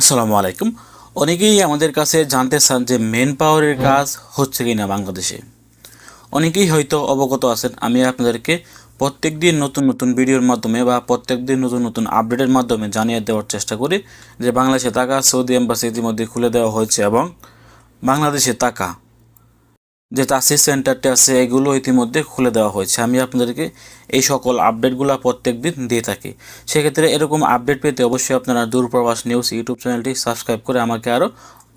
আসসালামু আলাইকুম। অনেকেই আমাদের কাছে জানতে চান যে মেন পাওয়ারের কাজ হচ্ছে কি না বাংলাদেশে। অনেকেই হয়তো অবগত আছেন, আমি আপনাদেরকে প্রত্যেক দিন নতুন নতুন ভিডিওর মাধ্যমে বা প্রত্যেক দিন নতুন নতুন আপডেটের মাধ্যমে জানিয়ে দেওয়ার চেষ্টা করি যে বাংলাদেশে টাকা সৌদি এম্বাসি ইতিমধ্যে খুলে দেওয়া হয়েছে এবং বাংলাদেশে টাকা যে তাসির সেন্টারটি আছে, এগুলো ইতিমধ্যে খুলে দেওয়া হয়েছে। আমি আপনাদেরকে এই সকল আপডেটগুলো প্রত্যেক দিন দিয়ে থাকি। সেক্ষেত্রে এরকম আপডেট পেতে অবশ্যই আপনারা দূরপ্রবাস নিউজ ইউটিউব চ্যানেলটি সাবস্ক্রাইব করে আমাকে আরও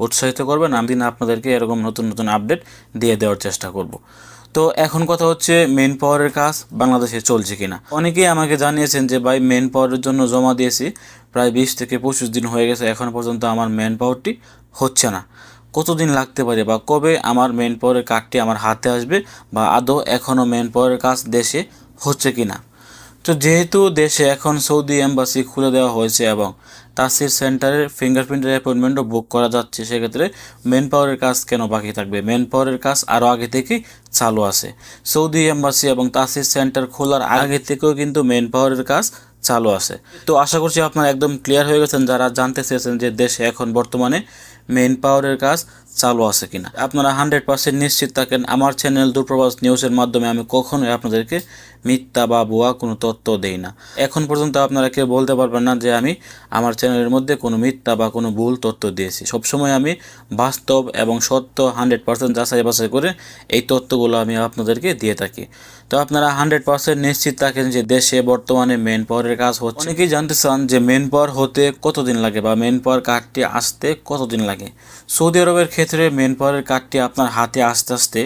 উৎসাহিত করবেন। আমি দিন আপনাদেরকে এরকম নতুন নতুন আপডেট দিয়ে দেওয়ার চেষ্টা করব। তো এখন কথা হচ্ছে মেন পাওয়ারের কাজ বাংলাদেশে চলছে কিনা। অনেকেই আমাকে জানিয়েছেন যে, ভাই মেন পাওয়ারের জন্য জমা দিয়েছি। প্রায় বিশ থেকে পঁচিশ দিন হয়ে গেছে। এখন পর্যন্ত আমার মেন পাওয়ারটি হচ্ছে না। কতদিন লাগতে পারে বা কবে আমার মেন পাওয়ারের কার্ডটি আমার হাতে আসবে বা আদৌ এখনও মেন পাওয়ারের কাজ দেশে হচ্ছে কি না তো যেহেতু দেশে এখন সৌদি এম্বাসি খুলে দেওয়া হয়েছে এবং তাসির সেন্টারের ফিঙ্গারপ্রিন্টের অ্যাপয়েন্টমেন্টও বুক করা যাচ্ছে, সেক্ষেত্রে মেন পাওয়ারের কাজ কেন বাকি থাকবে? মেন পাওয়ারের কাজ আরও আগে থেকেই চালু আছে। সৌদি এম্বাসি এবং তাসির সেন্টার খোলার আগে থেকেও কিন্তু মেন পাওয়ারের কাজ চালু আছে। তো আশা করছি আপনারা একদম ক্লিয়ার হয়ে গেছেন, যারা জানতে চেয়েছেন যে দেশে এখন বর্তমানে মেইন পাওয়ারের কাজ চালু আছে কিনা। আপনারা হান্ড্রেড পার্সেন্ট নিশ্চিত থাকেন, আমার চ্যানেল দূরপ্রবাস নিউজের মাধ্যমে আমি কখনোই আপনাদেরকে মিথ্যা বা ভুয়া কোনো তথ্য দেই না। এখন পর্যন্ত আপনারা কেউ বলতে পারবেন না যে আমি আমার চ্যানেলের মধ্যে কোনো মিথ্যা বা কোনো ভুল তথ্য দিয়েছি। সবসময় আমি বাস্তব এবং সত্য হান্ড্রেড পার্সেন্ট যাচাই বাছাই করে এই তথ্যগুলো আমি আপনাদেরকে দিয়ে থাকি। তো আপনারা হান্ড্রেড পার্সেন্ট নিশ্চিত থাকেন যে দেশে বর্তমানে মেন পাওয়ারের কাজ হচ্ছে। অনেকেই জানতে চান যে মেন পাওয়ার হতে কতদিন লাগে বা মেন পাওয়ার কার্ডটি আসতে কতদিন লাগে। সৌদি আরবের ক্ষেত্রে মেন পাওয়ারের কার্ডটি আপনার হাতে আস্তে আস্তে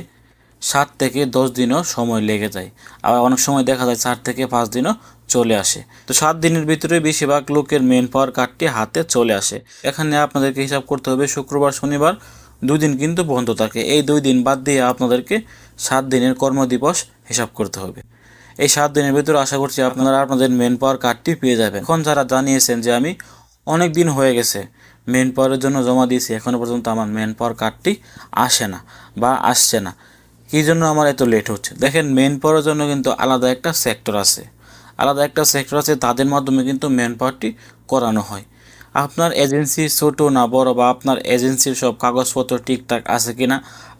সাত থেকে দশ দিনও সময় লেগে যায়। আবার অনেক সময় দেখা যায় চার থেকে পাঁচ দিনও চলে আসে। তো সাত দিনের ভিতরে বেশিরভাগ লোকের মেন পাওয়ার কার্ডটি হাতে চলে আসে। এখানে আপনাদেরকে হিসাব করতে হবে, শুক্রবার, শনিবার দুই দিন কিন্তু বন্ধ থাকে। এই দুই দিন বাদ দিয়ে আপনাদেরকে সাত দিনের কর্মদিবস হিসাব করতে হবে। এই সাত দিনের ভিতরে আশা করছি আপনারা আপনাদের মেন পাওয়ার কার্ডটি পেয়ে যাবেন। এখন যারা জানিয়েছেন যে আমি অনেক দিন হয়ে গেছে মেন পাওয়ারের জন্য জমা দিয়েছি। এখনও পর্যন্ত আমার মেন পাওয়ার কার্ডটি আসে না বা আসছে না। কী জন্য আমার এত লেট হচ্ছে। দেখেন মেন পাওয়ারের জন্য কিন্তু আলাদা একটা সেক্টর আছে। আলাদা একটা সেক্টর আছে, তাদের মাধ্যমে কিন্তু মেন পাওয়ারটি করানো হয়। আপনার এজেন্সি ছোটো না বড় বা আপনার এজেন্সির সব কাগজপত্র ঠিকঠাক আছে কিনা,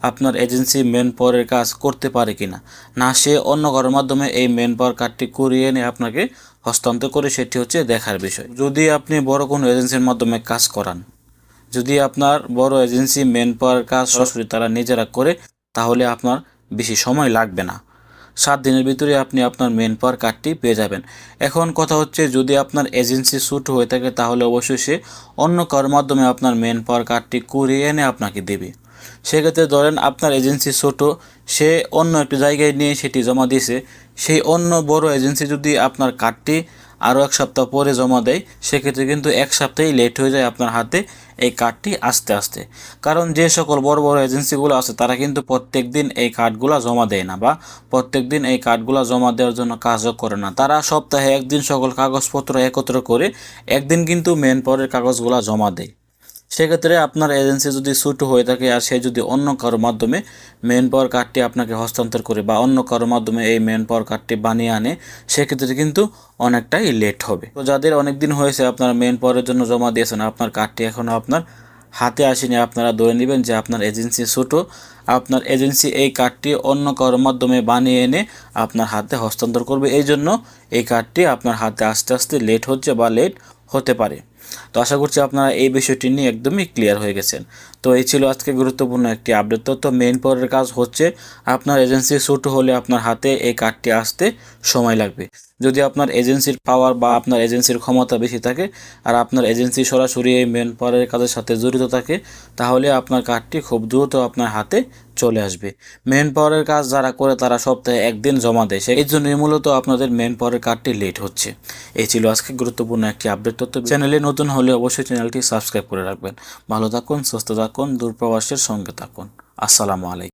আপনার এজেন্সি মেন পাওয়ারের কাজ করতে পারে কিনা, না সে অন্য কারোর মাধ্যমে এই মেন পাওয়ার কার্ডটি করিয়ে এনে আপনাকে হস্তান্তর করে সেটি হচ্ছে দেখার বিষয়। যদি আপনি বড় কোনো এজেন্সির মাধ্যমে কাজ করান, যদি আপনার বড় এজেন্সি মেন পাওয়ার কাজ সরাসরি তারা নিজেরা করে, তাহলে আপনার বেশি সময় লাগবে না। সাত দিনের ভিতরে আপনি আপনার মেন পাওয়ার কার্ডটি পেয়ে যাবেন। এখন কথা হচ্ছে, যদি আপনার এজেন্সি শ্যুট হয়ে থাকে, তাহলে অবশ্যই সে অন্য কারোর মাধ্যমে আপনার মেন পাওয়ার কার্ডটি করিয়ে এনে আপনাকে দেবে। সেক্ষেত্রে ধরেন আপনার এজেন্সি ছোটো সে অন্য একটি জায়গায় নিয়ে সেটি জমা দিয়েছে সেই অন্য বড় এজেন্সি যদি আপনার কার্ডটি আরও এক সপ্তাহ পরে জমা দেয়, সেক্ষেত্রে কিন্তু এক সপ্তাহেই লেট হয়ে যায় আপনার হাতে এই কার্ডটি আস্তে আস্তে। কারণ যে সকল বড় বড় এজেন্সিগুলো আছে, তারা কিন্তু প্রত্যেক দিন এই কার্ডগুলো জমা দেয় না বা প্রত্যেক দিন এই কার্ডগুলো জমা দেওয়ার জন্য কাজও করে না। তারা সপ্তাহে একদিন সকল কাগজপত্র একত্র করে একদিন কিন্তু মেন পরের কাগজগুলো জমা দেয়। সেক্ষেত্রে আপনার এজেন্সি যদি ছোটো হয়ে থাকে আর সে যদি অন্য কারোর মাধ্যমে মেন পাওয়ার কার্ডটি আপনাকে হস্তান্তর করে বা অন্য কারোর মাধ্যমে এই মেন পাওয়ার কার্ডটি বানিয়ে আনে, সেক্ষেত্রে কিন্তু অনেকটাই লেট হবে। তো যাদের অনেক দিন হয়েছে আপনার মেন পাওয়ারের জন্য জমা দিয়েছেন, আপনার কার্ডটি এখনও আপনার হাতে আসেনি, আপনারা ধরে নেবেন যে আপনার এজেন্সি ছোটো আপনার এজেন্সি এই কার্ডটি অন্য কারোর মাধ্যমে বানিয়ে এনে আপনার হাতে হস্তান্তর করবে। এই জন্য এই কার্ডটি আপনার হাতে আস্তে আস্তে লেট হচ্ছে বা লেট হতে পারে। তো আশা করছি আপনারা এই বিষয়টি নিয়ে একদমই ক্লিয়ার হয়ে গেছেন। তো এই ছিল আজকে গুরুত্বপূর্ণ একটি আপডেট তো মেইন পাওয়ারের কাজ হচ্ছে আপনার এজেন্সি ছোট হলে আপনার হাতে এই কার্ডটি আসতে সময় লাগবে। যদি আপনার এজেন্সির পাওয়ার বা আপনার এজেন্সির ক্ষমতা বেশি থাকে আর আপনার এজেন্সি সরাসরি এই মেন পাওয়ারের কাজের সাথে জড়িত থাকে, তাহলে আপনার কার্ডটি খুব দ্রুত আপনার হাতে চলে আসবে। মেন পাওয়ারের কাজ যারা করে তারা সপ্তাহে একদিন জমা দেয়। এই জন্যই মূলত আপনাদের মেন পাওয়ারের কার্ডটি লেট হচ্ছে। এই ছিল আজকে গুরুত্বপূর্ণ একটি আপডেট তথ্য। চ্যানেলে নতুন হলে অবশ্যই চ্যানেলটি সাবস্ক্রাইব করে রাখবেন। ভালো থাকুন, সুস্থ থাকুন, দূরপ্রবাসের সঙ্গে থাকুন। আসসালামু আলাইকুম।